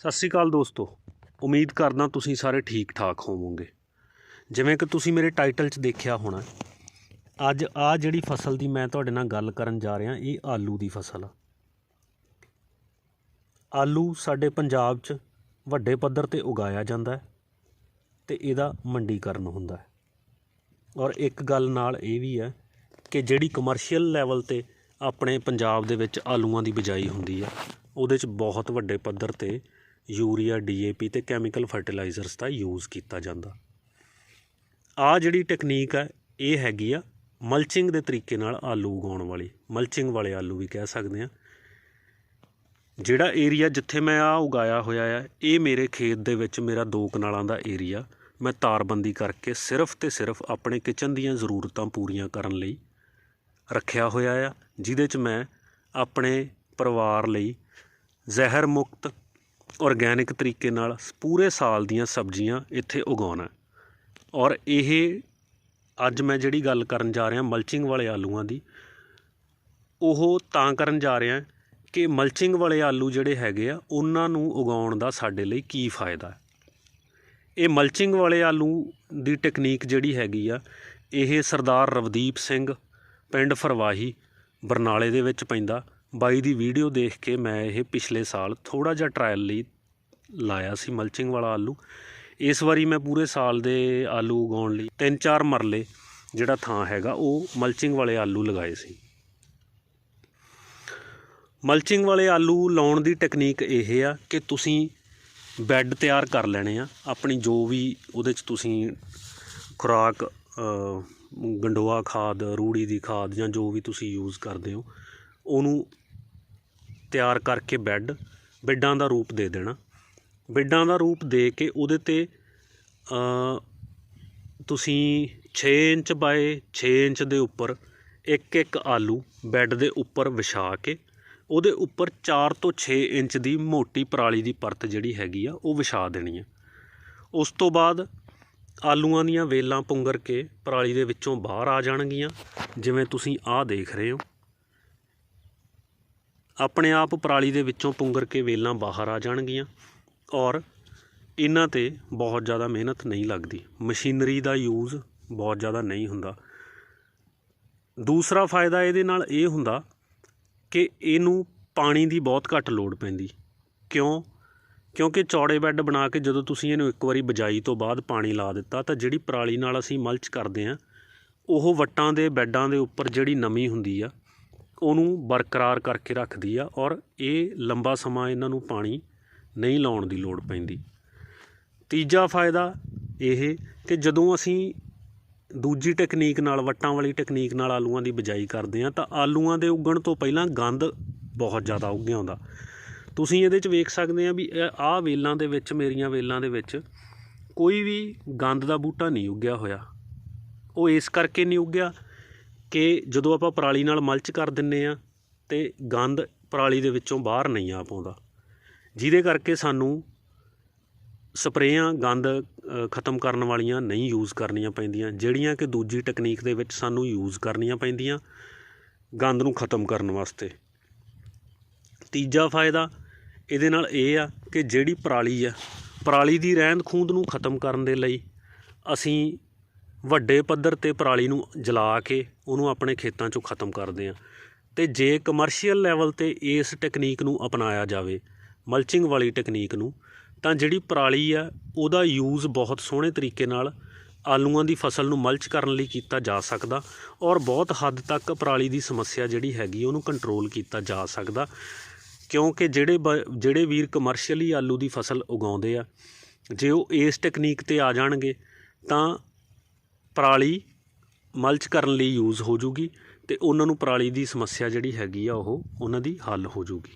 ਸਤਿ ਸ਼੍ਰੀ ਅਕਾਲ ਦੋਸਤੋ। ਉਮੀਦ ਕਰਦਾ ਤੁਸੀਂ ਸਾਰੇ ਠੀਕ ਠਾਕ ਹੋਵੋਗੇ। ਜਿਵੇਂ ਕਿ ਤੁਸੀਂ ਮੇਰੇ ਟਾਈਟਲ 'ਚ ਦੇਖਿਆ ਹੋਣਾ, ਅੱਜ ਆ ਜਿਹੜੀ ਫਸਲ ਦੀ ਮੈਂ ਤੁਹਾਡੇ ਨਾਲ ਗੱਲ ਕਰਨ ਜਾ ਰਿਹਾ, ਇਹ ਆਲੂ ਦੀ ਫਸਲ ਆ। ਆਲੂ ਸਾਡੇ ਪੰਜਾਬ 'ਚ ਵੱਡੇ ਪੱਧਰ ਤੇ ਉਗਾਇਆ ਜਾਂਦਾ ਹੈ ਤੇ ਇਹਦਾ ਮੰਡੀਕਰਨ ਹੁੰਦਾ ਹੈ। ਔਰ ਇੱਕ ਗੱਲ ਨਾਲ ਇਹ ਵੀ ਹੈ ਕਿ ਜਿਹੜੀ ਕਮਰਸ਼ੀਅਲ ਲੈਵਲ ਤੇ ਆਪਣੇ ਪੰਜਾਬ ਦੇ ਵਿੱਚ ਆਲੂਆਂ ਦੀ ਬਿਜਾਈ ਹੁੰਦੀ ਆ ਉਹਦੇ 'ਚ ਬਹੁਤ ਵੱਡੇ ਪੱਧਰ ਤੇ ਯੂਰੀਆ ਡੀਏਪੀ ਤੇ ਕੈਮੀਕਲ ਫਰਟੀਲਾਈਜ਼ਰਸ ਦਾ ਯੂਜ਼ ਕੀਤਾ ਜਾਂਦਾ। ਆ ਜਿਹੜੀ ਟੈਕਨੀਕ ਹੈ ਇਹ ਹੈਗੀ ਆ ਮਲਚਿੰਗ ਦੇ ਤਰੀਕੇ ਨਾਲ ਆਲੂ ਉਗਾਉਣ ਵਾਲੀ। ਮਲਚਿੰਗ ਵਾਲੇ ਆਲੂ ਵੀ ਕਹਿ ਸਕਦੇ ਆ। ਜਿਹੜਾ ਏਰੀਆ ਜਿੱਥੇ ਮੈਂ ਆ ਉਗਾਇਆ ਹੋਇਆ ਆ, ਇਹ ਮੇਰੇ ਖੇਤ ਦੇ ਵਿੱਚ ਮੇਰਾ ਦੋ ਕਨਾਲਾਂ ਦਾ ਏਰੀਆ। ਮੈਂ ਤਾਰਬੰਦੀ ਕਰਕੇ ਸਿਰਫ ਤੇ ਸਿਰਫ ਆਪਣੇ ਕਿਚਨ ਦੀਆਂ ਜ਼ਰੂਰਤਾਂ ਪੂਰੀਆਂ ਕਰਨ ਲਈ ਰੱਖਿਆ ਹੋਇਆ ਆ, ਜਿਹਦੇ 'ਚ ਮੈਂ ਆਪਣੇ ਪਰਿਵਾਰ ਲਈ ਜ਼ਹਿਰ ਮੁਕਤ ਔਰਗੈਨਿਕ ਤਰੀਕੇ ਨਾਲ ਪੂਰੇ ਸਾਲ ਦੀਆਂ ਸਬਜ਼ੀਆਂ ਇੱਥੇ ਉਗਾਉਣਾ ਔਰ ਇਹ ਅੱਜ ਮੈਂ ਜਿਹੜੀ ਗੱਲ ਕਰਨ ਜਾ ਰਿਹਾ ਮਲਚਿੰਗ ਵਾਲੇ ਆਲੂਆਂ ਦੀ, ਉਹ ਤਾਂ ਕਰਨ ਜਾ ਰਿਹਾ ਕਿ ਮਲਚਿੰਗ ਵਾਲੇ ਆਲੂ ਜਿਹੜੇ ਹੈਗੇ ਆ, ਉਹਨਾਂ ਨੂੰ ਉਗਾਉਣ ਦਾ ਸਾਡੇ ਲਈ ਕੀ ਫਾਇਦਾ ਹੈ। ਇਹ ਮਲਚਿੰਗ ਵਾਲੇ ਆਲੂ ਦੀ ਟੈਕਨੀਕ ਜਿਹੜੀ ਹੈਗੀ ਆ, ਇਹ ਸਰਦਾਰ ਰਵਦੀਪ ਸਿੰਘ, ਪਿੰਡ ਫਰਵਾਹੀ, ਬਰਨਾਲੇ ਦੇ ਵਿੱਚ ਪੈਂਦਾ। ਬਾਈ ਦੀ ਵੀਡੀਓ ਦੇਖ ਕੇ ਮੈਂ ਇਹ ਪਿਛਲੇ ਸਾਲ ਥੋੜਾ ਜਿਹਾ ਟਰਾਇਲ ਲਈ ਲਾਇਆ ਸੀ ਮਲਚਿੰਗ ਵਾਲਾ ਆਲੂ। ਇਸ ਵਾਰੀ ਮੈਂ ਪੂਰੇ ਸਾਲ ਦੇ ਆਲੂ ਉਗਾਉਣ ਲਈ ਤਿੰਨ ਚਾਰ ਮਰਲੇ ਜਿਹੜਾ ਥਾਂ ਹੈਗਾ, ਉਹ ਮਲਚਿੰਗ ਵਾਲੇ ਆਲੂ ਲਗਾਏ ਸੀ। ਮਲਚਿੰਗ ਵਾਲੇ ਆਲੂ ਲਾਉਣ ਦੀ ਟੈਕਨੀਕ ਇਹ ਆ ਕਿ ਤੁਸੀਂ ਬੈੱਡ ਤਿਆਰ ਕਰ ਲੈਣੇ ਆ, ਆਪਣੀ ਜੋ ਵੀ ਉਹਦੇ 'ਚ ਤੁਸੀਂ ਖੁਰਾਕ ਗੰਡੋਆ ਖਾਦ, ਰੂੜੀ ਦੀ ਖਾਦ ਜਾਂ ਜੋ ਵੀ ਤੁਸੀਂ ਯੂਜ਼ ਕਰਦੇ ਹੋ, ਉਹਨੂੰ ਤਿਆਰ ਕਰਕੇ ਬੈੱਡ, ਬੈੱਡਾਂ ਦਾ ਰੂਪ ਦੇ ਦੇਣਾ। ਬੈੱਡਾਂ ਦਾ ਰੂਪ ਦੇ ਕੇ ਉਹਦੇ ਤੇ ਤੁਸੀਂ 6 ਇੰਚ ਬਾਏ 6 ਇੰਚ ਦੇ ਉੱਪਰ ਇੱਕ ਇੱਕ ਆਲੂ ਬੈੱਡ ਦੇ ਉੱਪਰ ਵਿਛਾ ਕੇ, ਉਹਦੇ ਉੱਪਰ 4 ਤੋਂ 6 ਇੰਚ ਦੀ ਮੋਟੀ ਪਰਾਲੀ ਦੀ ਪਰਤ ਜਿਹੜੀ ਹੈਗੀ ਆ, ਉਹ ਵਿਛਾ ਦੇਣੀ ਆ। ਉਸ ਤੋਂ ਬਾਅਦ ਆਲੂਆਂ ਦੀਆਂ ਵੇਲਾਂ ਪੁੰਗਰ ਕੇ ਪਰਾਲੀ ਦੇ ਵਿੱਚੋਂ ਬਾਹਰ ਆ ਜਾਣਗੀਆਂ। ਜਿਵੇਂ ਤੁਸੀਂ ਆਹ ਦੇਖ ਰਹੇ ਹੋ। ਆਪਣੇ ਆਪ ਪਰਾਲੀ ਦੇ ਵਿੱਚੋਂ ਪੁੰਗਰ ਕੇ ਵੇਲਾਂ ਬਾਹਰ ਆ ਜਾਣਗੀਆਂ ਔਰ ਇਹਨਾਂ ਤੇ ਬਹੁਤ ਜ਼ਿਆਦਾ ਮਿਹਨਤ ਨਹੀਂ ਲੱਗਦੀ। ਮਸ਼ੀਨਰੀ ਦਾ ਯੂਜ਼ ਬਹੁਤ ਜ਼ਿਆਦਾ ਨਹੀਂ ਹੁੰਦਾ। ਦੂਸਰਾ ਫਾਇਦਾ ਇਹਦੇ ਨਾਲ ਇਹ ਹੁੰਦਾ ਕਿ ਇਹਨੂੰ ਪਾਣੀ ਦੀ ਬਹੁਤ ਘੱਟ ਲੋੜ ਪੈਂਦੀ। ਕਿਉਂ? ਕਿਉਂਕਿ ਚੌੜੇ ਬੈੱਡ ਬਣਾ ਕੇ ਜਦੋਂ ਤੁਸੀਂ ਇਹਨੂੰ ਇੱਕ ਵਾਰੀ ਬਜਾਈ ਤੋਂ ਬਾਅਦ ਪਾਣੀ ਲਾ ਦਿੱਤਾ ਤਾਂ ਜਿਹੜੀ ਪਰਾਲੀ ਨਾਲ ਅਸੀਂ ਮਲਚ ਕਰਦੇ ਹਾਂ, ਉਹ ਵੱਟਾਂ ਦੇ ਬੈੱਡਾਂ ਦੇ ਉੱਪਰ ਜਿਹੜੀ ਨਮੀ ਹੁੰਦੀ ਆ ਉਹਨੂੰ ਬਰਕਰਾਰ ਕਰਕੇ ਰੱਖਦੀ ਆ ਔਰ ਇਹ ਲੰਬਾ ਸਮਾਂ ਇਹਨਾਂ ਨੂੰ ਪਾਣੀ ਨਹੀਂ ਲਾਉਣ ਦੀ ਲੋੜ ਪੈਂਦੀ। ਤੀਜਾ ਫਾਇਦਾ ਇਹ ਕਿ ਜਦੋਂ ਅਸੀਂ ਦੂਜੀ ਟੈਕਨੀਕ ਨਾਲ, ਵੱਟਾਂ ਵਾਲੀ ਟੈਕਨੀਕ ਨਾਲ ਆਲੂਆਂ ਦੀ ਬਿਜਾਈ ਕਰਦੇ ਆ ਤਾਂ ਆਲੂਆਂ ਦੇ ਉੱਗਣ ਤੋਂ ਪਹਿਲਾਂ ਗੰਦ ਬਹੁਤ ਜ਼ਿਆਦਾ ਉੱਗਿਆ ਹੁੰਦਾ ਤੁਸੀਂ ਇਹਦੇ 'ਚ ਵੇਖ ਸਕਦੇ ਆ ਵੀ ਆਹ ਵੇਲਾਂ ਦੇ ਵਿੱਚ, ਮੇਰੀਆਂ ਵੇਲਾਂ ਦੇ ਵਿੱਚ ਕੋਈ ਵੀ ਗੰਦ ਦਾ ਬੂਟਾ ਨਹੀਂ ਉੱਗਿਆ ਹੋਇਆ। ਉਹ ਇਸ ਕਰਕੇ ਨਹੀਂ ਉੱਗਿਆ ਕਿ ਜਦੋਂ ਆਪਾਂ ਪਰਾਲੀ ਨਾਲ ਮਲਚ ਕਰ ਦਿੰਨੇ ਆ ਤੇ ਗੰਦ ਪਰਾਲੀ ਦੇ ਵਿੱਚੋਂ ਬਾਹਰ ਨਹੀਂ ਆ ਪਾਉਂਦਾ। ਜਿਹਦੇ ਕਰਕੇ ਸਾਨੂੰ ਸਪਰੇਆਂ ਗੰਦ ਖਤਮ ਕਰਨ ਵਾਲੀਆਂ ਨਹੀਂ ਯੂਜ਼ ਕਰਨੀਆਂ ਪੈਂਦੀਆਂ, ਜਿਹੜੀਆਂ ਕਿ ਦੂਜੀ ਟੈਕਨੀਕ ਦੇ ਵਿੱਚ ਸਾਨੂੰ ਯੂਜ਼ ਕਰਨੀਆਂ ਪੈਂਦੀਆਂ ਗੰਦ ਨੂੰ ਖਤਮ ਕਰਨ ਵਾਸਤੇ। ਤੀਜਾ ਫਾਇਦਾ ਇਹਦੇ ਨਾਲ ਇਹ ਆ ਕਿ ਜਿਹੜੀ ਪਰਾਲੀ ਆ, ਪਰਾਲੀ ਦੀ ਰਹਿੰਦ ਖੂੰਦ ਨੂੰ ਖਤਮ ਕਰਨ ਦੇ ਲਈ ਅਸੀਂ ਵੱਡੇ ਪੱਧਰ ਤੇ ਪਰਾਲੀ ਨੂੰ ਜਲਾ ਕੇ ਉਹਨੂੰ ਆਪਣੇ ਖੇਤਾਂ 'ਚੋਂ ਖਤਮ ਕਰਦੇ ਹਾਂ। ਅਤੇ ਜੇ ਕਮਰਸ਼ੀਅਲ ਲੈਵਲ ਤੇ ਇਸ ਟੈਕਨੀਕ ਨੂੰ ਅਪਣਾਇਆ ਜਾਵੇ ਮਲਚਿੰਗ ਵਾਲੀ ਟੈਕਨੀਕ ਨੂੰ, ਤਾਂ ਜਿਹੜੀ ਪਰਾਲੀ ਆ, ਉਹਦਾ ਯੂਜ਼ ਬਹੁਤ ਸੋਹਣੇ ਤਰੀਕੇ ਨਾਲ ਆਲੂਆਂ ਦੀ ਫਸਲ ਨੂੰ ਮਲਚ ਕਰਨ ਲਈ ਕੀਤਾ ਜਾ ਸਕਦਾ ਔਰ ਬਹੁਤ ਹੱਦ ਤੱਕ ਪਰਾਲੀ ਦੀ ਸਮੱਸਿਆ ਜਿਹੜੀ ਹੈਗੀ ਉਹਨੂੰ ਕੰਟਰੋਲ ਕੀਤਾ ਜਾ ਸਕਦਾ। ਕਿਉਂਕਿ ਜਿਹੜੇ ਬ- ਜਿਹੜੇ ਵੀਰ ਕਮਰਸ਼ੀਅਲੀ ਆਲੂ ਦੀ ਫਸਲ ਉਗਾਉਂਦੇ ਆ, ਜੇ ਉਹ ਇਸ ਟੈਕਨੀਕ ਤੇ ਆ ਜਾਣਗੇ, ਤਾਂ ਪਰਾਲੀ ਮਲਚ ਕਰਨ ਲਈ ਯੂਜ਼ ਹੋ ਜੂਗੀ ਤੇ ਉਹਨਾਂ ਨੂੰ ਪਰਾਲੀ ਦੀ ਸਮੱਸਿਆ ਜਿਹੜੀ ਹੈਗੀ ਆ ਉਹ ਉਹਨਾਂ ਦੀ ਹੱਲ ਹੋ ਜੂਗੀ।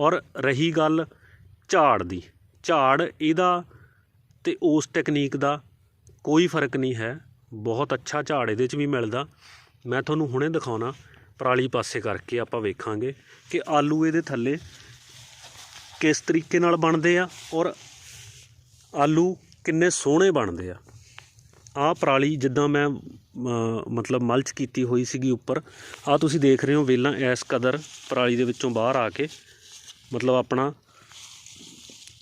ਔਰ ਰਹੀ ਗੱਲ ਝਾੜ ਦੀ। ਝਾੜ ਇਹਦਾ ਤੇ ਉਸ ਟੈਕਨੀਕ ਦਾ ਕੋਈ ਫ਼ਰਕ ਨਹੀਂ ਹੈ। ਬਹੁਤ ਅੱਛਾ ਝਾੜ ਇਹਦੇ 'ਚ ਵੀ ਮਿਲਦਾ। ਮੈਂ ਤੁਹਾਨੂੰ ਹੁਣੇ ਦਿਖਾਉਣਾ ਪਰਾਲੀ ਪਾਸੇ ਕਰਕੇ ਆਪਾਂ ਵੇਖਾਂਗੇ ਕਿ ਆਲੂ ਇਹਦੇ ਥੱਲੇ ਕਿਸ ਤਰੀਕੇ ਨਾਲ ਬਣਦੇ ਆ ਔਰ ਆਲੂ ਕਿੰਨੇ ਸੋਹਣੇ ਬਣਦੇ ਆ। ਆਹ ਪਰਾਲੀ ਜਿੱਦਾਂ ਮੈਂ ਮਤਲਬ ਮਲਚ ਕੀਤੀ ਹੋਈ ਸੀਗੀ ਉੱਪਰ, ਆਹ ਤੁਸੀਂ ਦੇਖ ਰਹੇ ਹੋ ਵੇਲਾਂ ਇਸ ਕਦਰ ਪਰਾਲੀ ਦੇ ਵਿੱਚੋਂ ਬਾਹਰ ਆ ਕੇ, ਮਤਲਬ ਆਪਣਾ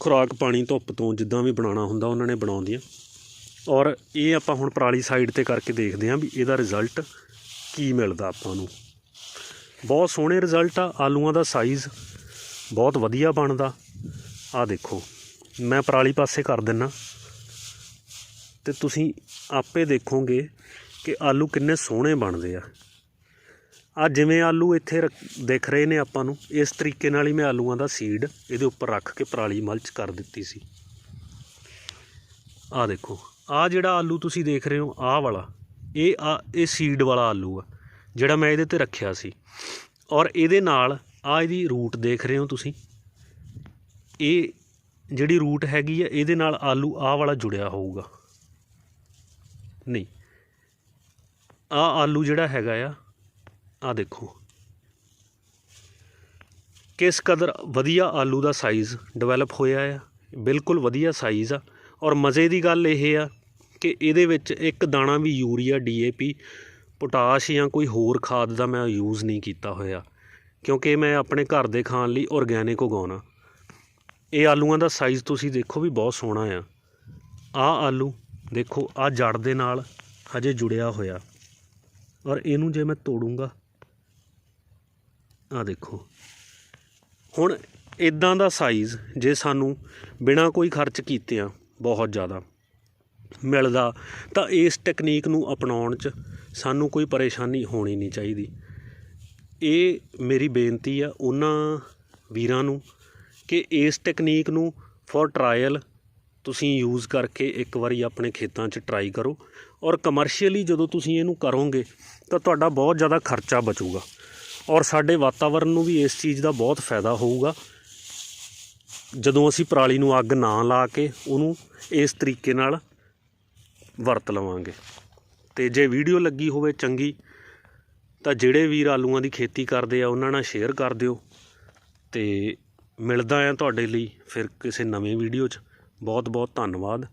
ਖੁਰਾਕ ਪਾਣੀ ਧੁੱਪ ਤੋਂ ਜਿੱਦਾਂ ਵੀ ਬਣਾਉਣਾ ਹੁੰਦਾ ਉਹਨਾਂ ਨੇ ਬਣਾਉਂਦੀਆਂ। ਔਰ ਇਹ ਆਪਾਂ ਹੁਣ ਪਰਾਲੀ ਸਾਈਡ ਤੇ ਕਰਕੇ ਦੇਖਦੇ ਹਾਂ ਵੀ ਇਹਦਾ ਰਿਜ਼ਲਟ ਕੀ ਮਿਲਦਾ ਆਪਾਂ ਨੂੰ। ਬਹੁਤ ਸੋਹਣੇ ਰਿਜ਼ਲਟ ਆ, ਆਲੂਆਂ ਦਾ ਸਾਈਜ਼ ਬਹੁਤ ਵਧੀਆ ਬਣਦਾ। ਆ ਦੇਖੋ, ਮੈਂ ਪਰਾਲੀ ਪਾਸੇ ਕਰ ਦਿੰਨਾ। ਤੇ ਤੁਸੀਂ ਆਪੇ ਦੇਖੋਗੇ ਕਿ ਆਲੂ ਕਿੰਨੇ ਸੋਹਣੇ ਬਣਦੇ ਆ। ਆ ਜਿਵੇਂ ਆਲੂ ਇੱਥੇ ਰੱਖ- ਦਿਖ ਰਹੇ ਨੇ ਆਪਾਂ ਨੂੰ, ਇਸ ਤਰੀਕੇ ਨਾਲ ਹੀ ਮੈਂ ਆਲੂਆਂ ਦਾ ਸੀਡ ਇਹਦੇ ਉੱਪਰ ਰੱਖ ਕੇ ਪਰਾਲੀ ਮਲਚ ਕਰ ਦਿੱਤੀ ਸੀ। ਆ ਦੇਖੋ, ਆ ਜਿਹੜਾ ਆਲੂ ਤੁਸੀਂ ਦੇਖ ਰਹੇ ਹੋ ਆਹ ਵਾਲਾ, ਇਹ ਆ ਇਹ ਸੀਡ ਵਾਲਾ ਆਲੂ ਆ, ਜਿਹੜਾ ਮੈਂ ਇਹਦੇ ਤੇ ਰੱਖਿਆ ਸੀ। ਔਰ ਇਹਦੇ ਨਾਲ ਆ ਇਹਦੀ ਰੂਟ ਦੇਖ ਰਹੇ ਹੋ ਤੁਸੀਂ। ਇਹ ਜਿਹੜੀ ਰੂਟ ਹੈਗੀ ਆ, ਇਹਦੇ ਨਾਲ ਆਲੂ ਆਹ ਵਾਲਾ ਜੁੜਿਆ ਹੋਊਗਾ। ਨਹੀਂ। ਆ ਆਲੂ ਜਿਹੜਾ ਹੈਗਾ ਆ ਆ ਦੇਖੋ। ਕਿਸ ਕਦਰ ਵਧੀਆ ਆਲੂ ਦਾ ਸਾਈਜ਼ ਡਿਵੈਲਪ ਹੋਇਆ ਆ, ਬਿਲਕੁਲ ਵਧੀਆ ਸਾਈਜ਼ ਆ। ਔਰ ਮਜ਼ੇ ਦੀ ਗੱਲ ਇਹ ਆ ਕਿ ਇਹਦੇ ਵਿੱਚ ਇੱਕ ਦਾਣਾ ਵੀ ਯੂਰੀਆ ਡੀਏਪੀ ਪੋਟਾਸ਼ ਜਾਂ ਕੋਈ ਹੋਰ ਖਾਦ ਦਾ ਮੈਂ ਯੂਜ਼ ਨਹੀਂ ਕੀਤਾ ਹੋਇਆ, ਕਿਉਂਕਿ ਮੈਂ ਆਪਣੇ ਘਰ ਦੇ ਖਾਣ ਲਈ ਆਰਗੈਨਿਕ ਉਗਾਉਣਾ। ਇਹ ਆਲੂਆਂ ਦਾ ਸਾਈਜ਼ ਤੁਸੀਂ ਦੇਖੋ ਵੀ ਬਹੁਤ ਸੋਹਣਾ ਆ। ਆ ਆਲੂ ਦੇਖੋ ਆ ਜੜ ਦੇ ਨਾਲ ਹਜੇ ਜੁੜਿਆ ਹੋਇਆ। ਔਰ ਇਹਨੂੰ ਜੇ ਮੈਂ ਤੋੜੂੰਗਾ ਆ ਦੇਖੋ। ਹੁਣ ਇਦਾਂ ਦਾ ਸਾਈਜ਼ ਜੇ ਸਾਨੂੰ ਬਿਨਾਂ ਕੋਈ ਖਰਚ ਕੀਤੇ ਆ ਬਹੁਤ ਜ਼ਿਆਦਾ ਮਿਲਦਾ, ਤਾਂ ਇਸ ਟੈਕਨੀਕ ਨੂੰ ਅਪਣਾਉਣ 'ਚ ਸਾਨੂੰ ਕੋਈ ਪਰੇਸ਼ਾਨੀ ਹੋਣੀ ਨਹੀਂ ਚਾਹੀਦੀ। ਇਹ ਮੇਰੀ ਬੇਨਤੀ ਆ ਉਹਨਾਂ ਵੀਰਾਂ ਨੂੰ ਕਿ ਇਸ ਟੈਕਨੀਕ ਨੂੰ ਫॉर ਟਰਾਇਲ ਤੁਸੀਂ ਯੂਜ਼ ਕਰਕੇ ਇੱਕ ਵਾਰੀ ਆਪਣੇ ਖੇਤਾਂ 'ਚ ਟਰਾਈ ਕਰੋ। ਔਰ ਕਮਰਸ਼ੀਅਲੀ ਜਦੋਂ ਤੁਸੀਂ ਇਹਨੂੰ ਕਰੋਗੇ, ਤਾਂ ਤੁਹਾਡਾ ਬਹੁਤ ਜ਼ਿਆਦਾ ਖਰਚਾ ਬਚੂਗਾ। ਔਰ ਸਾਡੇ ਵਾਤਾਵਰਣ ਨੂੰ ਵੀ ਇਸ ਚੀਜ਼ ਦਾ ਬਹੁਤ ਫਾਇਦਾ ਹੋਊਗਾ। ਜਦੋਂ ਅਸੀਂ ਪਰਾਲੀ ਨੂੰ ਅੱਗ ਨਾ ਲਾ ਕੇ ਉਹਨੂੰ ਇਸ ਤਰੀਕੇ ਨਾਲ ਵਰਤ ਲਵਾਂਗੇ। ਤੇ ਜੇ ਵੀਡੀਓ ਲੱਗੀ ਹੋਵੇ ਚੰਗੀ, ਤਾਂ ਜਿਹੜੇ ਵੀਰ ਆਲੂਆਂ ਦੀ ਖੇਤੀ ਕਰਦੇ ਆ, ਉਹਨਾਂ ਨਾਲ ਸ਼ੇਅਰ ਕਰ ਦਿਓ। ਤੇ ਮਿਲਦਾ ਆ ਤੁਹਾਡੇ ਲਈ ਫਿਰ ਕਿਸੇ ਨਵੇਂ ਵੀਡੀਓ 'ਚ। ਬਹੁਤ ਬਹੁਤ ਧੰਨਵਾਦ।